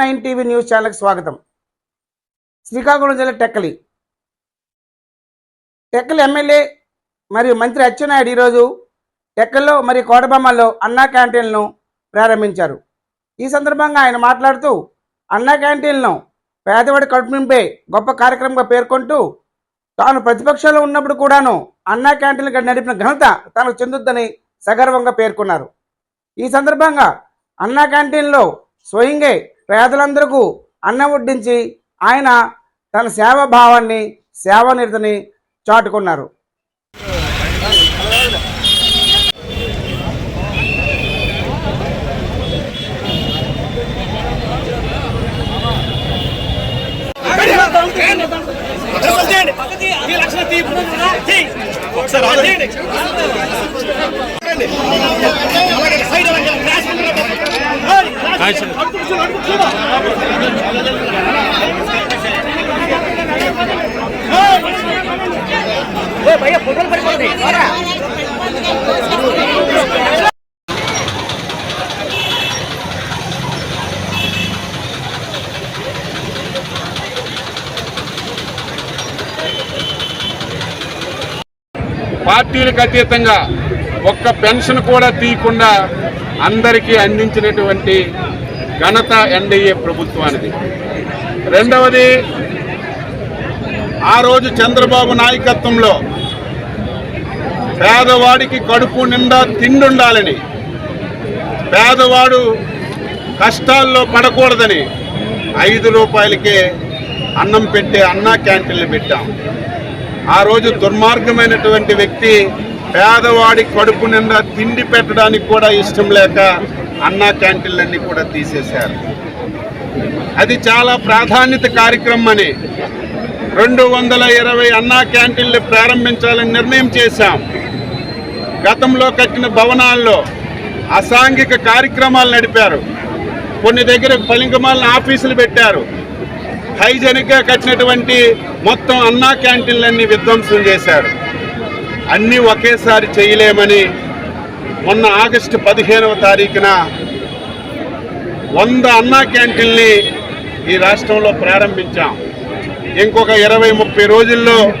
Nine TV news ఛానల్కి స్వాగతం. శ్రీకాకుళం జిల్లా టెక్కలి. టెక్కలి ఎమ్మెల్యే మరియు మంత్రి అచ్చెన్నాయుడు ఈరోజు టెక్కల్లో మరియు కోటబొమ్మల్లో అన్నా క్యాంటీన్లను ప్రారంభించారు. ఈ సందర్భంగా ఆయన మాట్లాడుతూ అన్నా క్యాంటీన్లను పేదవాడి కడుపు నింపే గొప్ప కార్యక్రమంగా పేర్కొంటూ తాను ప్రతిపక్షంలో ఉన్నప్పుడు కూడాను అన్నా క్యాంటీన్లు నడిపిన ఘనత తనకు చెందుద్దని సగర్వంగా పేర్కొన్నారు. ఈ సందర్భంగా అన్నా క్యాంటీన్లో స్వయంగా పేదలందరికీ అన్నం వడ్డించి ఆయన తన సేవాభావాన్ని సేవానిరతని చాటుకున్నారు. పార్టీలకు అతీతంగా ఒక్క పెన్షన్ కూడా తీయకుండా అందరికీ అందించినటువంటి ఘనత ఎన్డీఏ ప్రభుత్వానికి రెండవది ఆ రోజు చంద్రబాబు నాయకత్వంలో పేదవాడికి కడుపు నిండా తిండుండాలని పేదవాడు కష్టాల్లో పడకూడదని ఐదు రూపాయలకే అన్నం పెట్టే అన్నా క్యాంటీన్లు పెట్టాం. ఆ రోజు దుర్మార్గమైనటువంటి వ్యక్తి పేదవాడి కడుపు నిండా తిండి పెట్టడానికి కూడా ఇష్టం లేక అన్నా క్యాంటీన్లన్నీ కూడా తీసేశారు. అది చాలా ప్రాధాన్యత కార్యక్రమం అని రెండు వందల ఇరవై అన్నా క్యాంటీన్లు ప్రారంభించాలని నిర్ణయం చేశాం. గతంలో కట్టిన భవనాల్లో అసాంఘిక కార్యక్రమాలు నడిపారు. కొన్ని దగ్గర పలింకమాలిన ఆఫీసులు పెట్టారు. హైజెనిక్గా కట్టినటువంటి మొత్తం అన్నా క్యాంటీన్లన్నీ విధ్వంసం చేశారు. అన్నీ ఒకేసారి చేయలేమని మొన్న ఆగస్టు పదిహేనవ తారీఖున వంద అన్నా క్యాంటీన్ని ఈ రాష్ట్రంలో ప్రారంభించాం. ఇంకొక ఇరవై ముప్పై రోజుల్లో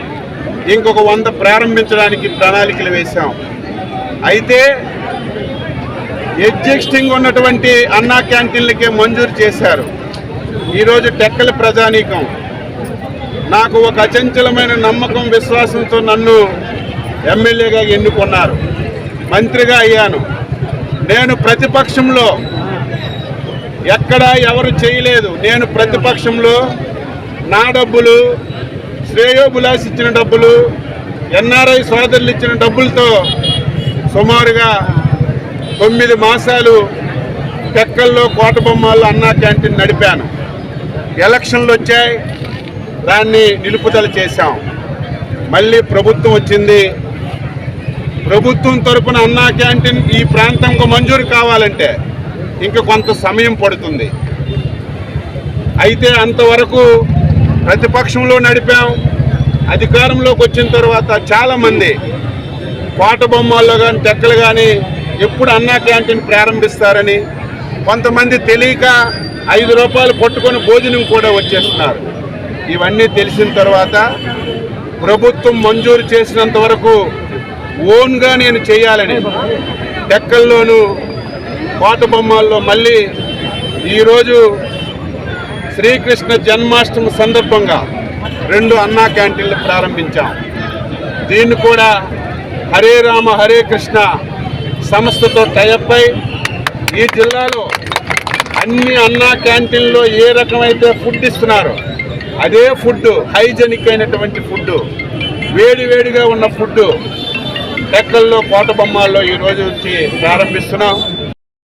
ఇంకొక వంద ప్రారంభించడానికి ప్రణాళికలు వేశాం. అయితే ఎగ్జిస్టింగ్ ఉన్నటువంటి అన్నా క్యాంటీన్లకే మంజూరు చేశారు. ఈరోజు టెక్కల ప్రజానీకం. నాకు ఒక అచంచలమైన నమ్మకం విశ్వాసంతో నన్ను ఎమ్మెల్యేగా ఎన్నుకున్నారు. మంత్రిగా అయ్యాను. నేను ప్రతిపక్షంలో ఎక్కడా ఎవరు చేయలేదు. నేను ప్రతిపక్షంలో నా డబ్బులు శ్రేయోబులాస్ ఇచ్చిన డబ్బులు ఎన్ఆర్ఐ సోదరులు ఇచ్చిన డబ్బులతో సుమారుగా తొమ్మిది మాసాలు టెక్కల్లో కోటబొమ్మల్లో అన్నా క్యాంటీన్ నడిపాను. ఎలక్షన్లు వచ్చాయి. దాన్ని నిలుపుదల చేశాం. మళ్ళీ ప్రభుత్వం వచ్చింది. ప్రభుత్వం తరపున అన్నా క్యాంటీన్ ఈ ప్రాంతంకు మంజూరు కావాలంటే ఇంకా కొంత సమయం పడుతుంది. అయితే అంతవరకు ప్రతిపక్షంలో నడిపాం. అధికారంలోకి వచ్చిన తర్వాత చాలామంది కోట బొమ్మల్లో కానీ టెక్కలు కానీ ఎప్పుడు అన్నా క్యాంటీన్ ప్రారంభిస్తారని కొంతమంది తెలియక ఐదు రూపాయలు పట్టుకొని భోజనం కూడా వచ్చేస్తున్నారు. ఇవన్నీ తెలిసిన తర్వాత ప్రభుత్వం మంజూరు చేసినంత వరకు ఓన్గా నేను చేయాలని డెక్కల్లోనూ కోట బొమ్మల్లో మళ్ళీ ఈరోజు శ్రీకృష్ణ జన్మాష్టమి సందర్భంగా రెండు అన్నా క్యాంటీన్లు ప్రారంభించాం. దీన్ని కూడా హరే రామ హరే కృష్ణ సంస్థతో టైఅప్ అయి ఈ జిల్లాలో అన్ని అన్నా క్యాంటీన్లో ఏ రకమైతే ఫుడ్ ఇస్తున్నారో అదే ఫుడ్ హైజెనిక్ అయినటువంటి ఫుడ్ వేడి వేడిగా ఉన్న ఫుడ్ టెక్కల్లో కోట బొమ్మాల్లో ఈ రోజు నుంచి ప్రారంభిస్తున్నాం.